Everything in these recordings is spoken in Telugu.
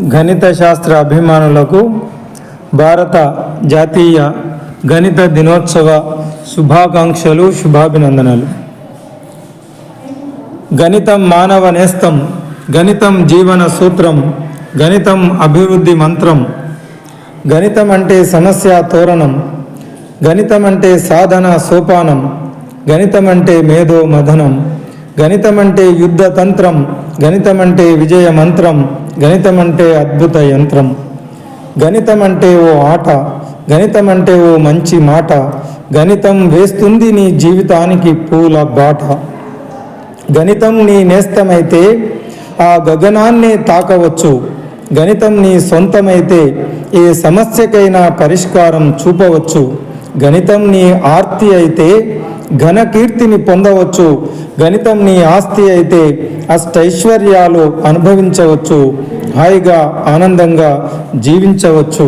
గణిత శాస్త్ర అభిమానులకు భారత జాతీయ గణిత దినోత్సవ శుభాకాంక్షలు శుభాభినందనలు. గణితం మానవ నేస్తం గణితం జీవన సూత్రం గణితం అభివృద్ధి మంత్రం. గణితం అంటే సమస్య తోరణం గణితం అంటే సాధన సోపానం గణితం అంటే మేధో మథనం గణితం అంటే యుద్ధ తంత్రం గణితం అంటే విజయ మంత్రం గణితం అంటే అద్భుత యంత్రం. గణితం అంటే ఓ ఆట. గణితం అంటే ఓ మంచి మాట. గణితం వేస్తుంది నీ జీవితానికి పూల బాట. గణితం నీ నేస్తమైతే ఆ గగనాన్నే తాకవచ్చు. గణితం నీ సొంతమైతే ఏ సమస్యకైనా పరిష్కారం చూపవచ్చు. గణితం నీ ఆర్తి అయితే ఘనకీర్తిని పొందవచ్చు. గణితం నీ ఆస్తి అయితే అష్టైశ్వర్యాలు అనుభవించవచ్చు. హాయిగా ఆనందంగా జీవించవచ్చు.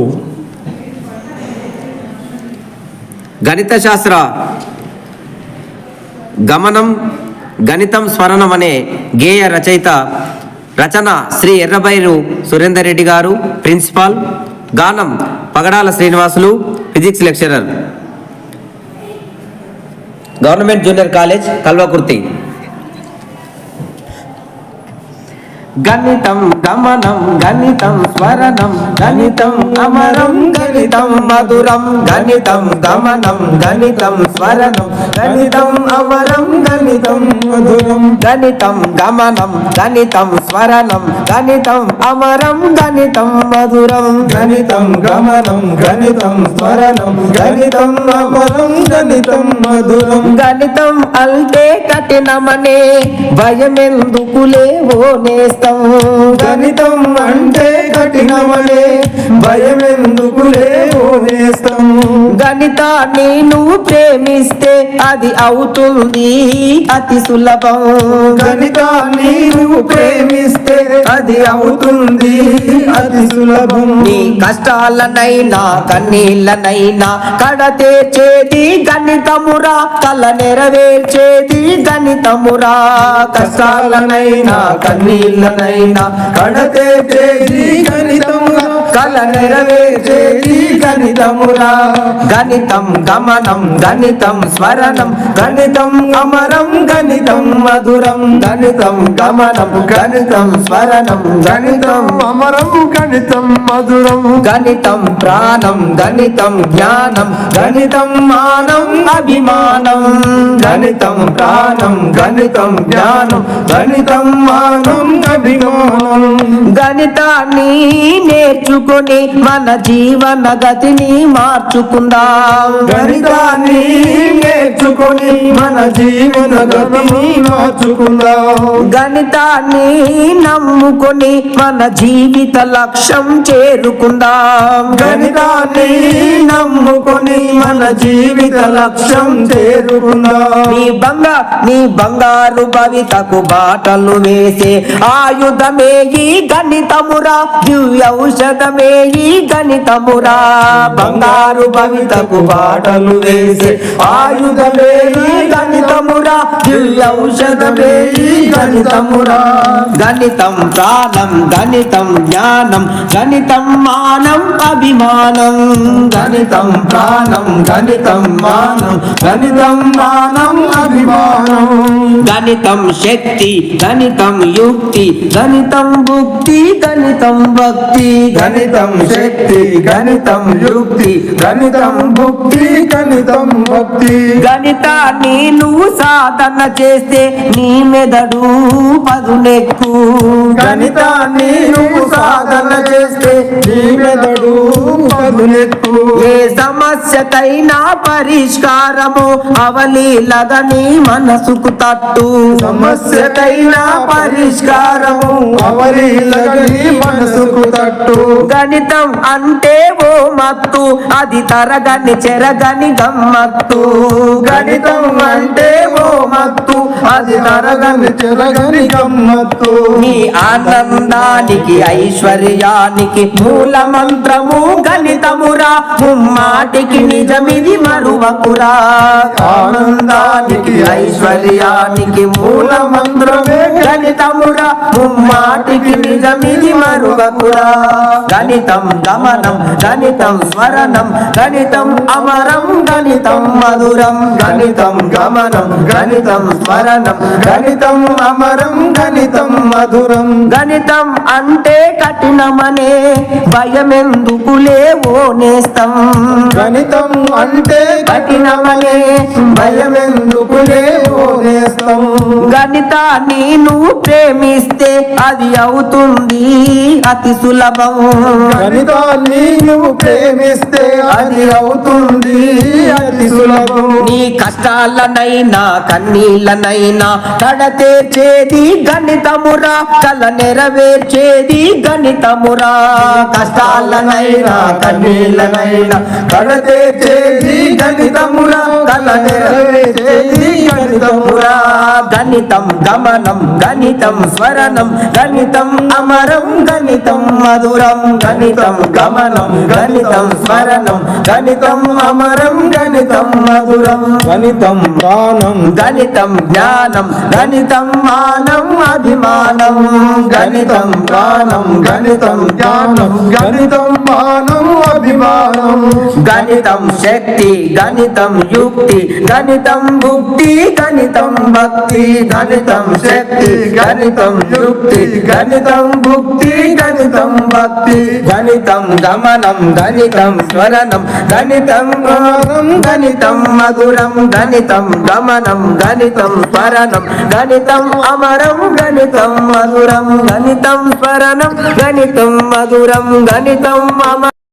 గణిత శాస్త్ర గమనం గణితం స్మరణం అనే గేయ రచయిత రచన శ్రీ ఎర్రబైరు సురేందర్ రెడ్డి గారు ప్రిన్సిపాల్ గానం Pagadala Srinivasulu physics lecturer. Government junior college Kalwakurthy. గణితం గమనం గణితం స్మరణం గణితం అమరం గణితం మధురం గణితం గమనం గణితం స్మరణం గణితం అమరం గణితం మధురం గణితం గమనం గణితం స్మరణం గణితం అమరం గణితం మధురం గణితం గమనం గణితం స్మరణం గణితం అమరం గణితం మధురం. గణితం అంటే కఠినమనే భయమెందుకులే ఓ నేస్త గణితం అంటే కఠినమలే. భయం ఎందుకు లేస్తాం గణితాన్ని నువ్వు ప్రేమిస్తే అది అవుతుంది అతి సులభం. గణితాన్ని నువ్వు ప్రేమిస్తే అది అవుతుంది అతి సులభం. నీ కష్టాలనైనా కన్నీళ్ళనైనా కడతేర్చేది గణితమురా కల నెరవేర్చేది గణితమురా. కష్టాలనైనా కన్నీళ్ళనైనా కడతే చేసి గణితముగా కల నెరవేర్చేది గణితమురా గణితం గమనం గణితం స్మరణం గణితం అమరం గణితం మధురం. గణితం గమనం గణితం స్మరణం గణితం అమరం గణితం మధురం. గణితం ప్రాణం గణితం జ్ఞానం గణితం మానం అభిమానం. గణితం ప్రాణం గణితం జ్ఞానం గణితం మానం అభిమానం. గణితాన్ని నేర్చు నేర్చుకొని మన జీవన గతిని మార్చుకుందాం. గణితాన్ని నేర్చుకొని మన జీవన గతిని మార్చుకుందాం. గణితాన్ని నమ్ముకొని మన జీవిత లక్ష్యం చేరుకుందాం. గణితాన్ని నమ్ముకొని మన జీవిత లక్ష్యం చేరుకుందాం. నీ బంగా నీ బంగారు భవితకు బాటలు వేసే ఆయుధమే ఈ గణితమురా. దివ్య ఔషధమే ఈ గణితమురా. బంగారు భవితకు బాటలు వేసే ఆయుధమే ఈ గణితమురా. ఔషధమే ఈ గణితమురా. గణితం ప్రాణం గణితం జ్ఞానం గణితం మానం అభిమానం. గణితం ప్రాణం గణితం మానం గణితం మానం అభిమానం. గణితం శక్తి గణితం యుక్తి గణితం భుక్తి గణితం భక్తి గణితం శక్తి గణితం యుక్తి గణితం భక్తి గణితం భక్తి గణితాన్ని నువ్వు సాధన చేస్తే నీ మెదడు పదునెక్కు. గణితాన్ని నువ్వు సాధన చేస్తే నీ మెదడు పదునెత్తు ఏ సమస్యకైనా పరిష్కారము అవలీలగని మనసుకు తట్టు. సమస్యకైనా పరిష్కారము అవలీలగని మనసుకు తట్టు. గణితం అంటే ఓ మత్తు. అది తరగని చెరగని గమ్మత్తు. గణితం అంటే ఓ మత్తు. అది తరగని చెరగని గమ్మత్తు. నీ ఆనందానికి ఐశ్వర్యానికి మూల మంత్రము గణితమురా ముమ్మాటికి నిజమిది మరువకురా. ఆనందానికి ఐశ్వర్యానికి మూల మంత్రమే గణితమురా ముమ్మాటికి నిజమిది మరువకురా. గణితం గమనం గణితం స్మరణం గణితం అమరం గణితం మధురం. గణితం గమనం గణితం స్మరణం గణితం అమరం గణితం మధురం. గణితం అంటే కఠినమనే భయమెందుకులే ఓ నేస్తం. గణితం అంటే కఠినమనే భయమెందుకులే ఓనేస్తం గణితాన్ని నువ్వు ప్రేమిస్తే అది అవుతుంది. అతి సులభం. గణితాన్ని నువ్వు ప్రేమిస్తే అది అవుతుంది. అతి సులభం. నీ కష్టాలనైనా కన్నీళ్ళనైనా కడతేర్చేది గణితమురా కల నెరవేర్చేది గణితమురా. కష్టాలనైనా కన్నీళ్ళనైనా కడతేర్చేది గణితమురా కల నెరవేర్చేది గణితమురా గణితం గమనం గణితం స్వరణం గణితం అమరం గణితం మధురం గణితం గమనం గణితం స్మరణం గణితం అమరం గణితం మధురం గణితం ప్రాణం గణితం జ్ఞానం గణితం మానం అభిమానం గణితం ప్రాణం గణితం జ్ఞానం గణితం మానం గణితం శక్తి గణితం యుక్తి గణితం భుక్తి గణితం భక్తి గణితం శక్తి గణితం యుక్తి గణితం భుక్తి గణితం భక్తి గణితం గమనం గణితం స్మరణం గణితం గోరం గణితం మధురం గణితం గమనం గణితం స్మరణం గణితం అమరం గణితం మధురం గణితం స్మరణం గణితం మధురం గణితం అమరం